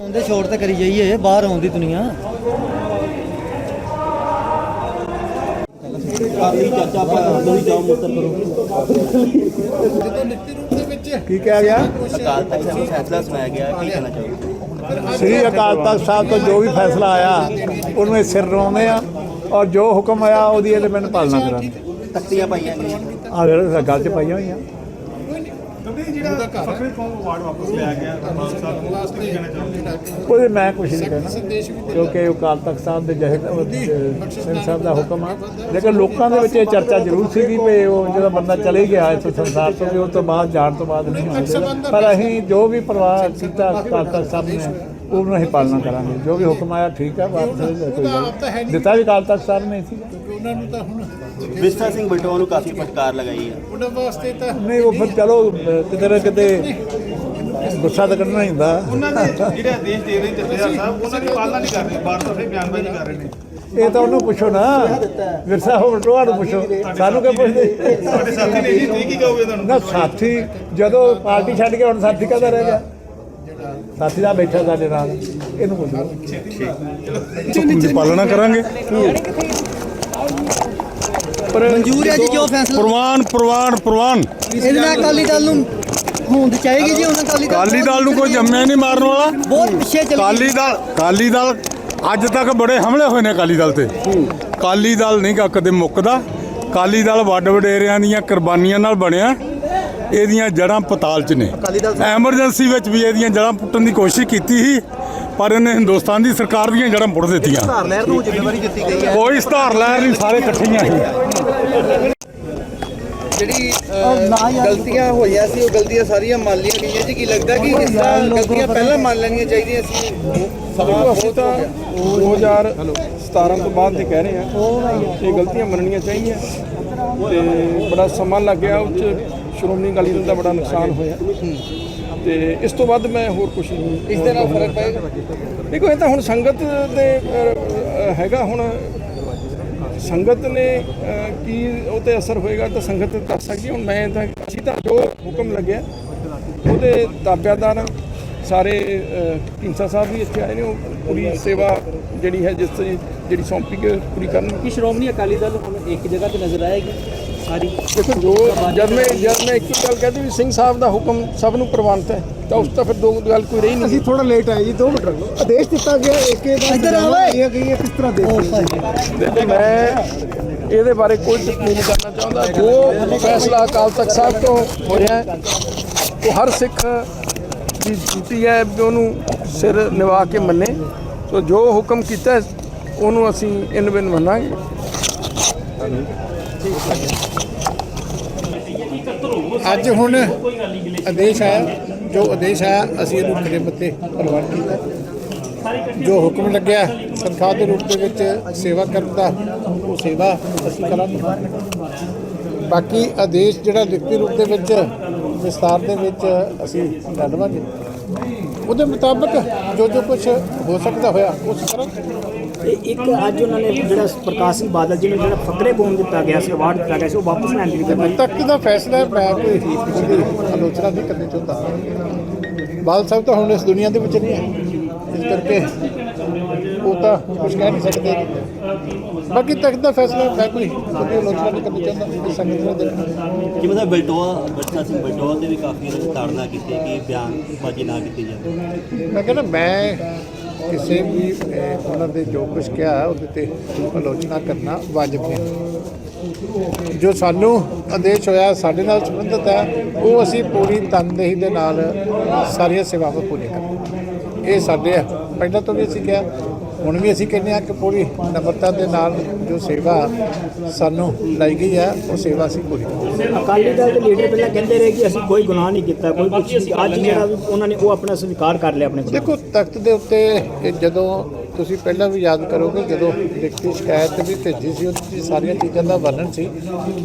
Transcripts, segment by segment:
ਉਹਦੇ ਛੋੜ ਤੇ ਕਰੀ ਜਾਈਏ ਬਾਹਰ ਆਉਂਦੀ ਦੁਨੀਆ। ਕਾਲੀ ਚਾਚਾ ਦੋਈ ਜਾਓ ਮੁੱਤਰ ਕਰੋ ਕੀ ਕਿਹਾ ਗਿਆ? ਅਕਾਲ ਤਖਤ ਸਾਹਿਬ ਫੈਸਲਾ ਸੁਣਾਇਆ ਗਿਆ ਕੀ ਕਹਿਣਾ ਚਾਹੋਗੇ? ਸ੍ਰੀ ਅਕਾਲ ਤਖਤ ਸਾਹਿਬ ਤੋਂ ਜੋ ਵੀ ਫੈਸਲਾ ਆਇਆ ਉਹਨੂੰ ਇਹ ਸਿਰ ਰਵਾਉਂਦੇ ਆ ਔਰ ਜੋ ਹੁਕਮ ਆਇਆ ਉਹਦੀ ਐਲੀਮੈਂਟ ਪਾਲਣਾ ਕਰਾਂਗੇ। ਤਖਤੀਆਂ ਪਾਈਆਂ ਗਈਆਂ। ਆ ਗੱਲ 'ਚ ਪਾਈਆਂ ਹੋਈਆਂ। ਉਹਦੇ ਮੈਂ ਕੁਝ ਨਹੀਂ ਕਹਿਣਾ ਕਿਉਂਕਿ ਉਹ ਅਕਾਲ ਤਖਤ ਸਾਹਿਬ ਦੇ ਜਹੇ ਸਿੰਘ ਸਾਹਿਬ ਦਾ ਹੁਕਮ ਆ। ਲੇਕਿਨ ਲੋਕਾਂ ਦੇ ਵਿੱਚ ਇਹ ਚਰਚਾ ਜ਼ਰੂਰ ਸੀਗੀ ਵੀ ਉਹ ਜਦੋਂ ਬੰਦਾ ਚਲੇ ਗਿਆ ਇਸ ਸੰਸਾਰ ਤੋਂ ਵੀ ਉਸ ਤੋਂ ਬਾਅਦ ਜਾਣ ਤੋਂ ਬਾਅਦ ਨਹੀਂ ਪਰ ਅਸੀਂ ਜੋ ਵੀ ਪ੍ਰਵਾਹ ਕੀਤਾ ਅਕਾਲ ਤਖਤ ਸਾਹਿਬ ਨੇ ਉਹਨੂੰ ਅਸੀਂ ਪਾਲਣਾ ਕਰਾਂਗੇ। ਜੋ ਵੀ ਹੁਕਮ ਆਇਆ ਠੀਕ ਹੈ ਬਾਤ ਕੋਈ ਗੱਲ ਨਹੀਂ। ਦਿੱਤਾ ਵੀ ਅਕਾਲ ਤਖਤ ਸਾਹਿਬ ਨੇ ਸੀ ਉਹਨਾਂ ਨੂੰ ਤਾਂ ਹੁਣ ਵਿਸਤਾ ਸਿੰਘ ਬਲਟੋਆ ਨੂੰ ਕਾਫੀ ਫਟਕਾਰ ਲਗਾਈ ਹੈ ਉਹਨਾਂ ਵਾਸਤੇ ਤਾਂ ਨਹੀਂ ਉਹ ਫਿਰ ਚਲੋ ਅਹ ਕਿਤੇ ਨਾ ਕਿਤੇ ਗੁੱਸਾ ਤਾਂ ਕੱਢਣਾ ਹੀ ਹੁੰਦਾ। ਉਹਨਾਂ ਦੇ ਜਿਹੜੇ ਆਦੇਸ਼ ਦੇ ਰਹੇ ਜਥੇਦਾਰ ਸਾਹਿਬ ਉਹਨਾਂ ਦੀ ਪਾਲਣਾ ਨਹੀਂ ਕਰ ਰਹੇ ਬਾਰ ਬਾਰ ਫਿਰ ਬਿਆਨਬਾਜ਼ੀ ਕਰ ਰਹੇ ਨੇ। ਇਹ ਤਾਂ ਉਹਨੂੰ ਪੁੱਛੋ ਨਾ। ਵਿਰਸਾ ਹੋਰ ਨੂੰ ਪੁੱਛੋ। ਸਾਨੂੰ ਕਿਉਂ ਪੁੱਛਦੇ? ਤੁਹਾਡੇ ਸਾਥੀ ਨੇ ਜੀ ਕੀ ਕਹੋਗੇ ਤੁਹਾਨੂੰ? ਨਾ ਸਾਥੀ ਜਦੋਂ ਪਾਰਟੀ ਛੱਡ ਕੇ ਹੁਣ ਸਾਥੀ ਕਾਹਦਾ ਰਹਿ ਗਿਆ? ਸਾਥੀ ਦਾ ਬੈਠਾ ਸਾਡੇ ਨਾਲ ਇਹਨੂੰ ਪੁੱਛੋ ਹੁਕਮ ਦੀ ਪਾਲਣਾ ਕਰਾਂਗੇ। ਮਨਜ਼ੂਰ ਹੈ ਜੀ ਜੋ ਫੈਸਲਾ ਪ੍ਰਵਾਨ ਪ੍ਰਵਾਨ ਪ੍ਰਵਾਨ। ਇਹਦੇ ਨਾਲ ਅਕਾਲੀ ਦਲ ਨੂੰ ਹੋਂਦ ਚਾਹੀਗੀ ਜੀ ਉਹਨਾਂ ਅਕਾਲੀ ਦਲ ਕਾਲੀ ਦਲ ਨੂੰ ਕੋਈ ਜੰਮਿਆ ਨਹੀਂ ਮਾਰਨ ਵਾਲਾ। ਬਹੁਤ ਪਿੱਛੇ ਚਲੇ ਕਾਲੀ ਦਲ ਕਾਲੀ ਦਲ ਅੱਜ ਤੱਕ ਬੜੇ ਹਮਲੇ ਹੋਏ ਨੇ ਕਾਲੀ ਦਲ ਤੇ। ਕਾਲੀ ਦਲ ਨਹੀਂ ਗਾ ਕਦੇ ਮੁੱਕਦਾ। ਕਾਲੀ ਦਲ ਵੱਡ ਵਡੇਰਿਆਂ ਦੀਆਂ ਕੁਰਬਾਨੀਆਂ ਨਾਲ ਬਣਿਆ। ਇਹਦੀਆਂ ਜੜਾਂ ਪਤਾਲ 'ਚ ਨੇ। ਐਮਰਜੈਂਸੀ ਵਿੱਚ ਵੀ ਇਹਦੀਆਂ ਜੜਾਂ ਪੁੱਟਣ ਦੀ ਕੋਸ਼ਿਸ਼ ਕੀਤੀ ਸੀ ਪਰ ਇਹਨੇ ਹਿੰਦੁਸਤਾਨ ਦੀ ਸਰਕਾਰ ਦੀਆਂ ਜੜਾਂ ਪੁੱਟ ਦਿੱਤੀਆਂ। ਧਾਰ ਲਹਿਰ ਨੂੰ ਜ਼ਿੰਮੇਵਾਰੀ ਦਿੱਤੀ ਗਈ ਹੈ। ਕੋਈ ਸੁਧਾਰ ਲਹਿਰ ਨਹੀਂ ਸਾਰੇ ਇਕੱਠੀਆਂ ਸੀ ਜਿਹੜੀ ਗਲਤੀਆਂ ਹੋਈਆਂ ਸੀ ਉਹ ਗਲਤੀਆਂ ਸਾਰੀਆਂ ਮੰਨ ਲਈਆਂ ਗਈਆਂ ਜੀ। ਕੀ ਲੱਗਦਾ ਕਿ ਇਸ ਤਰ੍ਹਾਂ ਗਲਤੀਆਂ ਪਹਿਲਾਂ ਮੰਨ ਲੈਣੀਆਂ ਚਾਹੀਦੀਆਂ ਸੀ? ਅਸੀਂ ਤਾਂ 2017 ਤੋਂ ਬਾਅਦ ਦੇ ਕਹਿ ਰਹੇ ਹਾਂ ਇਹ ਗਲਤੀਆਂ ਮੰਨਣੀਆਂ ਚਾਹੀਦੀਆਂ। ਤੇ ਬੜਾ ਸਮਾਂ ਲੱਗ ਗਿਆ ਉਹ 'ਚ ਸ਼੍ਰੋਮਣੀ ਅਕਾਲੀ ਦਲ ਦਾ ਬੜਾ ਨੁਕਸਾਨ ਹੋਇਆ। ਤੇ ਇਸ ਤੋਂ ਵੱਧ ਮੈਂ ਹੋਰ ਕੁਝ ਨਹੀਂ। ਇਸ ਦੇ ਨਾਲ ਫ਼ਰਕ ਪਏਗਾ ਦੇਖੋ ਇਹ ਤਾਂ ਹੁਣ ਸੰਗਤ ਦੇ ਹੈਗਾ ਹੁਣ ਸੰਗਤ ਨੇ ਕੀ ਉਹ ਤੇ ਅਸਰ ਹੋਏਗਾ ਤਾਂ ਸੰਗਤ ਦੱਸ ਸਕਦੀ। ਹੁਣ ਮੈਂ ਤਾਂ ਅਸੀਂ ਤਾਂ ਜੋ ਹੁਕਮ ਲੱਗਿਆ ਉਹਦੇ ਤਾਬਿਆਦਾਰ। ਸਾਰੇ ਢੀਂਡਸਾ ਸਾਹਿਬ ਵੀ ਇੱਥੇ ਆਏ ਨੇ ਉਹ ਪੂਰੀ ਸੇਵਾ ਜਿਹੜੀ ਹੈ ਜਿਸ ਜਿਹੜੀ ਸੌਂਪੀ ਕੇ ਪੂਰੀ ਕਰਨ। ਕਿ ਸ਼੍ਰੋਮਣੀ ਅਕਾਲੀ ਦਲ ਹੁਣ ਇੱਕ ਜਗ੍ਹਾ ਤੇ ਨਜ਼ਰ ਆਏਗੀ? ਸਾਰੀ। ਦੇਖੋ ਜੋ ਜਦ ਮੈਂ ਜਦ ਮੈਂ ਇੱਕ ਗੱਲ ਕਹਤੀ ਵੀ ਸਿੰਘ ਸਾਹਿਬ ਦਾ ਹੁਕਮ ਸਭ ਨੂੰ ਪ੍ਰਵਾਨਿਤ ਹੈ ਤਾਂ ਉਸ ਤਾਂ ਫਿਰ ਦੋ ਗੱਲ ਕੋਈ ਰਹੀ ਨਹੀਂ। ਅਸੀਂ ਥੋੜਾ ਲੇਟ ਆਏ ਜੀ 2 ਮਿੰਟ ਰੁਕੋ। ਆਦੇਸ਼ ਦਿੱਤਾ ਗਿਆ ਏਕੇ ਦਾ ਇੱਧਰ ਆ ਓਏ। ਇਹ ਗਈ ਕਿਸ ਤਰ੍ਹਾਂ ਦੇ ਦੇਖੋ ਮੈਂ ਇਹਦੇ ਬਾਰੇ ਕੋਈ ਟਿੱਪਣੀ ਨਹੀਂ ਕਰਨਾ ਚਾਹੁੰਦਾ। ਜੋ ਫੈਸਲਾ ਅਕਾਲ ਤਖਤ ਸਾਹਿਬ ਤੋਂ ਹੋ ਰਿਹਾ ਹੈ ਉਹ ਹਰ ਸਿੱਖ ਦੀ ਡਿਊਟੀ ਹੈ ਵੀ ਉਹਨੂੰ ਸਿਰ ਨਿਵਾ ਕੇ ਮੰਨੇ। ਸੋ ਜੋ ਹੁਕਮ ਕੀਤਾ ਉਹਨੂੰ ਅਸੀਂ ਇਨ ਬਿਨ ਮੰਨਾਂਗੇ। ਅੱਜ ਹੁਣ ਆਦੇਸ਼ ਆਇਆ, ਜੋ ਆਦੇਸ਼ ਆਇਆ, ਅਸੀਂ ਇਹਨੂੰ ਖੜੇ ਮੱਤੇ ਪ੍ਰਵਾਨ ਕੀਤਾ। ਜੋ ਹੁਕਮ ਲੱਗਿਆ, ਤਨਖਾਹ ਦੇ ਰੂਪ ਦੇ ਵਿੱਚ ਸੇਵਾ ਕਰਨ ਦਾ, ਉਹ ਸੇਵਾ ਅਸੀਂ ਕਰਾਂਗੇ। ਬਾਕੀ ਆਦੇਸ਼ ਜਿਹੜਾ ਲਿਖਤੀ ਰੂਪ ਦੇ ਵਿੱਚ ਵਿਸਤਾਰ ਦੇ ਵਿੱਚ ਅਸੀਂ ਲਵਾਂਗੇ। ਉਹਦੇ ਮੁਤਾਬਕ ਜੋ ਜੋ ਕੁਝ ਹੋ ਸਕਦਾ ਹੋਇਆ, ਉਸ ਕਰਾਂਗੇ ਇੱਕ ਅੱਜ ਉਹਨਾਂ ਨੇ ਜਿਹੜਾ ਪ੍ਰਕਾਸ਼ ਸਿੰਘ ਬਾਦਲ ਜੀ ਨੂੰ ਜਿਹੜਾ ਫਕਰੇ ਬੋਨ ਦਿੱਤਾ ਗਿਆ ਸੀ ਅਵਾਰਡ ਦਿੱਤਾ ਗਿਆ ਸੀ ਉਹ ਵਾਪਸ ਲੈਣ ਦੀ ਹੁਣ ਤੱਕ ਦਾ ਫੈਸਲਾ ਹੈ, ਮੈਂ ਕੋਈ ਆਲੋਚਨਾ ਨਹੀਂ ਕਰਨੀ ਚਾਹੁੰਦਾ ਬਾਲ ਸਾਹਿਬ ਤਾਂ ਹੁਣ ਇਸ ਦੁਨੀਆ ਦੇ ਵਿੱਚ ਨਹੀਂ ਹੈ। ਇਸ ਕਰਕੇ ਉਹ ਤਾਂ ਕੁਝ ਕਹਿ ਨਹੀਂ ਸਕਦੇ। ਬਾਕੀ ਤੱਕ ਦਾ ਫੈਸਲਾ ਮੈਂ ਕੋਈ ਉਹਦੀ ਆਲੋਚਨਾ ਨਹੀਂ ਕਰਨੀ ਚਾਹੁੰਦਾ ਇਸ ਸੰਗਤ ਨੂੰ ਦੇਖਣਾ। ਜਿਵੇਂ ਦਾ ਬਲਟੋਆ ਵਿਸਤਾ ਸਿੰਘ ਬਲਟੋਆ ਤੇ ਵੀ ਕਾਫੀ ਤਾੜਨਾ ਕੀਤੀ ਕਿ ਬਿਆਨਬਾਜ਼ੀ ਨਾ ਕੀਤੀ ਜਾਵੇ। ਮੈਂ ਕਹਿੰਦਾ ਮੈਂ ਕਿਸੇ ਵੀ ਉਹਨਾਂ ਦੇ ਜੋ ਕੁਝ ਕਿਹਾ ਉਹਦੇ ਤੇ ਆਲੋਚਨਾ ਕਰਨਾ ਵਾਜਬ ਨਹੀਂ ਜੋ ਸਾਨੂੰ ਆਦੇਸ਼ ਹੋਇਆ, ਸਾਡੇ ਨਾਲ ਸੰਬੰਧਿਤ ਹੈ, ਉਹ ਅਸੀਂ ਪੂਰੀ ਤਨਦੇਹੀ ਦੇ ਨਾਲ ਸਾਰੀਆਂ ਸੇਵਾਵਾਂ ਪੂਰੀਆਂ ਕਰਾਂਗੇ ਇਹ ਸਾਡੇ ਪਹਿਲਾਂ ਤੋਂ ਵੀ ਅਸੀਂ ਕਿਹਾ ਹੁਣ ਵੀ ਅਸੀਂ ਕਹਿੰਦੇ ਆ ਕਿ ਪੂਰੀ ਨમ્રਤਾ ਦੇ ਨਾਲ ਜੋ ਸੇਵਾ ਸਾਨੂੰ ਲਾਈ ਗਈ ਹੈ ਉਹ ਸੇਵਾ ਅਸੀਂ ਪੂਰੀ ਅਕਾਲੀ ਦਲ ਦੇ ਲੀਡਰ ਪਹਿਲਾਂ ਕਹਿੰਦੇ ਰਹੇ ਕਿ ਅਸੀਂ ਕੋਈ ਗੁਨਾਹ ਨਹੀਂ ਕੀਤਾ ਕੋਈ ਨਹੀਂ। ਅੱਜ ਜਿਹੜਾ ਉਹਨਾਂ ਨੇ ਉਹ ਆਪਣਾ ਸਵੀਕਾਰ ਕਰ ਲਿਆ ਆਪਣੇ ਦੇਖੋ ਤਖਤ ਦੇ ਉੱਤੇ ਜਦੋਂ ਤੁਸੀਂ ਪਹਿਲਾਂ ਵੀ ਯਾਦ ਕਰੋਗੇ ਜਦੋਂ ਲਿਖਤੀ ਸ਼ਿਕਾਇਤ ਵੀ ਭੇਜੀ ਸੀ ਉਹਦੇ ਸਾਰੀਆਂ ਚੀਜ਼ਾਂ ਦਾ ਵਰਣਨ ਸੀ।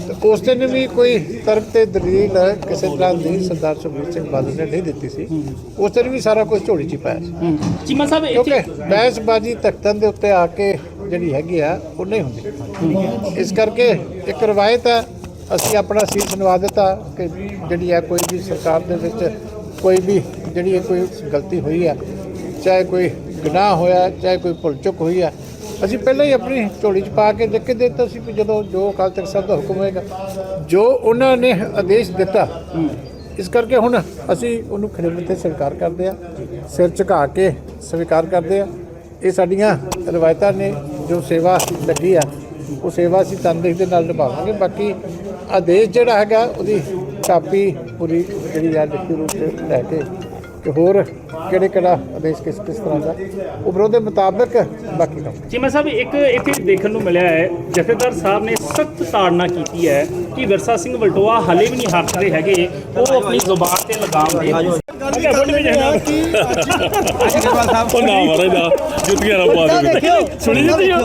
ਤੇ ਉਸ ਦਿਨ ਵੀ ਕੋਈ ਤਰਕ ਤੇ ਦਲੀਲ ਕਿਸੇ ਤਰ੍ਹਾਂ ਦੀ ਸਰਦਾਰ ਸੁਖਬੀਰ ਸਿੰਘ ਬਾਦਲ ਨੇ ਨਹੀਂ ਦਿੱਤੀ ਸੀ। ਉਸ ਦਿਨ ਵੀ ਸਾਰਾ ਕੁਝ ਝੋਲੀ 'ਚ ਪਾਇਆ ਸੀ। ਚੀਮਾ ਸਾਹਿਬ ਕਿਉਂਕਿ ਬਹਿਸਬਾਜ਼ੀ ਤਖਤਾਂ ਦੇ ਉੱਤੇ ਆ ਕੇ ਜਿਹੜੀ ਹੈਗੀ ਆ ਉਹ ਨਹੀਂ ਹੁੰਦੀ। ਇਸ ਕਰਕੇ ਇੱਕ ਰਵਾਇਤ ਹੈ ਅਸੀਂ ਆਪਣਾ ਸੀਸ ਨਵਾ ਦਿੱਤਾ ਕਿ ਜਿਹੜੀ ਹੈ ਕੋਈ ਵੀ ਸਰਕਾਰ ਦੇ ਵਿੱਚ ਕੋਈ ਵੀ ਜਿਹੜੀ ਕੋਈ ਗਲਤੀ ਹੋਈ ਹੈ ਚਾਹੇ ਕੋਈ ਗੁਨਾਹ ਹੋਇਆ, ਚਾਹੇ ਕੋਈ ਭੁੱਲ ਚੁੱਕ ਹੋਈ ਹੈ ਅਸੀਂ ਪਹਿਲਾਂ ਹੀ ਆਪਣੀ ਝੋਲੀ 'ਚ ਪਾ ਕੇ ਲਿਖ ਕੇ ਦੇ ਦਿੱਤਾ ਸੀ ਵੀ ਜਦੋਂ ਜੋ ਅਕਾਲ ਤਖਤ ਸਾਹਿਬ ਦਾ ਹੁਕਮ ਹੋਏਗਾ, ਜੋ ਉਹਨਾਂ ਨੇ ਆਦੇਸ਼ ਦਿੱਤਾ, ਇਸ ਕਰਕੇ ਹੁਣ ਅਸੀਂ ਉਹਨੂੰ ਖੜੇ 'ਤੇ ਸਵੀਕਾਰ ਕਰਦੇ ਆ, ਸਿਰ ਝੁਕਾ ਕੇ ਸਵੀਕਾਰ ਕਰਦੇ ਆ। ਇਹ ਸਾਡੀਆਂ ਰਵਾਇਤਾਂ ਨੇ, ਜੋ ਸੇਵਾ ਲੱਗੀ ਆ, ਉਹ ਸੇਵਾ ਅਸੀਂ ਤਨਦੇਹ ਦੇ ਨਾਲ ਨਿਭਾਵਾਂਗੇ। ਬਾਕੀ ਆਦੇਸ਼ ਜਿਹੜਾ ਹੈਗਾ, ਉਹਦੀ ਕਾਪੀ ਪੂਰੀ ਜਿਹੜੀ ਆ, ਲਿਖਤੀ ਰੂਪ 'ਤੇ ਲੈ ਕੇ ਕਿ ਹੋਰ ਕਿਹੜੇ ਕਿਹੜਾ ਆਦੇਸ਼ ਕਿਸ ਕਿਸ ਤਰ੍ਹਾਂ ਦਾ? ਉਪਰੋਂ ਦੇ ਮੁਤਾਬਕ ਬਾਕੀ ਕੰਮ। ਚੀਮਾ ਸਾਹਿਬ ਇੱਕ ਇੱਥੇ ਦੇਖਣ ਨੂੰ ਮਿਲਿਆ ਹੈ ਜਥੇਦਾਰ ਸਾਹਿਬ ਨੇ ਸਖਤ ਤਾੜਨਾ ਕੀਤੀ ਹੈ ਕਿ ਵਿਰਸਾ ਸਿੰਘ ਵਲਟੋਆ ਹਲੇ ਵੀ ਨਹੀਂ ਹੱਥਦੇ ਹੈਗੇ ਉਹ ਆਪਣੀ ਜ਼ੁਬਾਨ ਤੇ ਲਗਾਮ ਦੇ ਉਹ ਨਾ ਮਾਰੇ ਨਾ ਜੁੱਤੀਆਂ ਨਾ ਪਾ ਦੇ ਸੁਣੀ ਜਾਂਦੀ ਆ।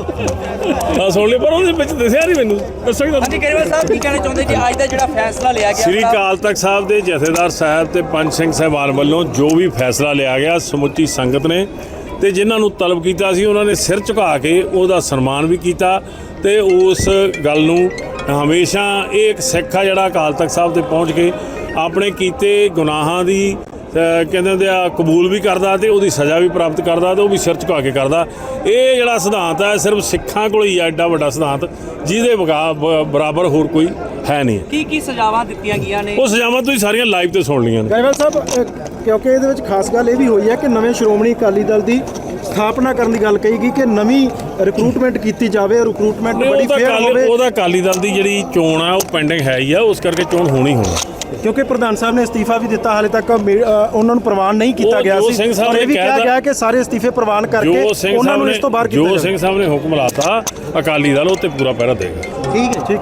ਸੁਣ ਲਈ ਪਰ ਉਹਦੇ ਵਿੱਚ ਦੱਸਿਆ ਨਹੀਂ ਮੈਨੂੰ। ਦੱਸੋ ਕਿ ਹਾਂਜੀ ਕੇਜਰੀਵਾਲ ਸਾਹਿਬ ਕੀ ਕਹਿਣਾ ਚਾਹੁੰਦੇ ਕਿ ਅੱਜ ਦਾ ਜਿਹੜਾ ਫੈਸਲਾ ਲਿਆ ਗਿਆ ਸ੍ਰੀ ਅਕਾਲ ਤਖਤ ਸਾਹਿਬ ਦੇ ਜਥੇਦਾਰ ਸਾਹਿਬ ਤੇ ਪੰਜ ਸਿੰਘ ਸਾਹਿਬਾਨ ਵੱਲੋਂ ਜੋ ਵੀ ਫੈਸਲਾ ਲਿਆ ਗਿਆ ਸਮੁੱਚੀ ਸੰਗਤ ਨੇ ਤੇ ਜਿਨ੍ਹਾਂ ਨੂੰ ਤਲਬ ਕੀਤਾ ਸੀ ਉਹਨਾਂ ਨੇ ਸਿਰ ਝੁਕਾ ਕੇ ਉਹਦਾ ਸਨਮਾਨ ਵੀ ਕੀਤਾ ਤੇ ਉਸ ਗੱਲ ਨੂੰ ਹਮੇਸ਼ਾ ਇਹ ਇੱਕ ਸਿੱਖ ਆ ਜਿਹੜਾ ਅਕਾਲ ਤਖਤ ਸਾਹਿਬ ਤੇ ਪਹੁੰਚ ਕੇ ਆਪਣੇ ਕੀਤੇ ਗੁਨਾਹਾਂ ਦੀ ਕਹਿੰਦੇ ਹੁੰਦੇ ਆ ਕਬੂਲ ਵੀ ਕਰਦਾ ਤੇ ਉਹਦੀ ਸਜ਼ਾ ਵੀ ਪ੍ਰਾਪਤ ਕਰਦਾ ਤੇ ਉਹ ਵੀ ਸਿਰ ਝੁਕਾ ਕੇ ਕਰਦਾ। ਇਹ ਜਿਹੜਾ ਸਿਧਾਂਤ ਹੈ ਸਿਰਫ ਸਿੱਖਾਂ ਕੋਲ ਹੀ ਆ ਐਡਾ ਵੱਡਾ ਸਿਧਾਂਤ ਜਿਹਦੇ ਬਰਾਬਰ ਹੋਰ ਕੋਈ ਹੈ ਨਹੀਂ। ਕੀ ਕੀ ਸਜ਼ਾਵਾਂ ਦਿੱਤੀਆਂ ਗਈਆਂ ਨੇ? ਉਹ ਸਜ਼ਾਵਾਂ ਤੁਸੀਂ ਸਾਰੀਆਂ ਲਾਈਵ ਤੇ ਸੁਣ ਲਈਆਂ ਨੇ। ਗਾਇਵਾਲ ਸਾਹਿਬ ਕਿਉਂਕਿ ਇਹਦੇ ਵਿੱਚ ਖਾਸ ਗੱਲ ਇਹ ਵੀ ਹੋਈ ਹੈ ਕਿ ਨਵੇਂ ਸ਼੍ਰੋਮਣੀ ਅਕਾਲੀ ਦਲ ਦੀ ਸਥਾਪਨਾ ਕਰਨ ਦੀ ਗੱਲ ਕਹੀ ਗਈ ਕਿ ਨਵੀਂ ਰਿਕਰੂਟਮੈਂਟ ਕੀਤੀ ਜਾਵੇ ਰਿਕਰੂਟਮੈਂਟ ਬੜੀ ਫੇਅਰ ਕਾਲੀ ਹੋਵੇ। ਉਹਦਾ ਅਕਾਲੀ ਦਲ ਦੀ ਜਿਹੜੀ ਚੋਣ ਆ ਉਹ ਪੈਂਡਿੰਗ ਹੈ ਹੀ ਆ ਉਸ ਕਰਕੇ ਚੋਣ ਹੋਣੀ ਹੋਣੀ। ਕਿਉਂਕਿ ਪ੍ਰਧਾਨ ਸਾਹਿਬ ਨੇ ਅਸਤੀਫਾ ਵੀ ਦਿੱਤਾ ਹਾਲੇ ਤੱਕ ਉਹਨਾਂ ਨੂੰ ਪ੍ਰਵਾਨ ਨਹੀਂ ਕੀਤਾ ਗਿਆ ਸੀ। ਔਰ ਇਹ ਵੀ ਕਿਹਾ ਗਿਆ ਕਿ ਸਾਰੇ ਅਸਤੀਫੇ ਪ੍ਰਵਾਨ ਕਰਕੇ ਉਹਨਾਂ ਨੂੰ ਇਸ ਤੋਂ ਬਾਹਰ ਕੀਤਾ ਜੋ ਸਿੰਘ ਸਾਹਿਬ ਨੇ ਹੁਕਮ ਲਾਤਾ ਅਕਾਲੀ ਦਲ ਉਹ ਤੇ ਪੂਰਾ ਪਹਿਰਾ ਦੇਗਾ। ਠੀਕ ਹੈ ਠੀਕ ਹੈ।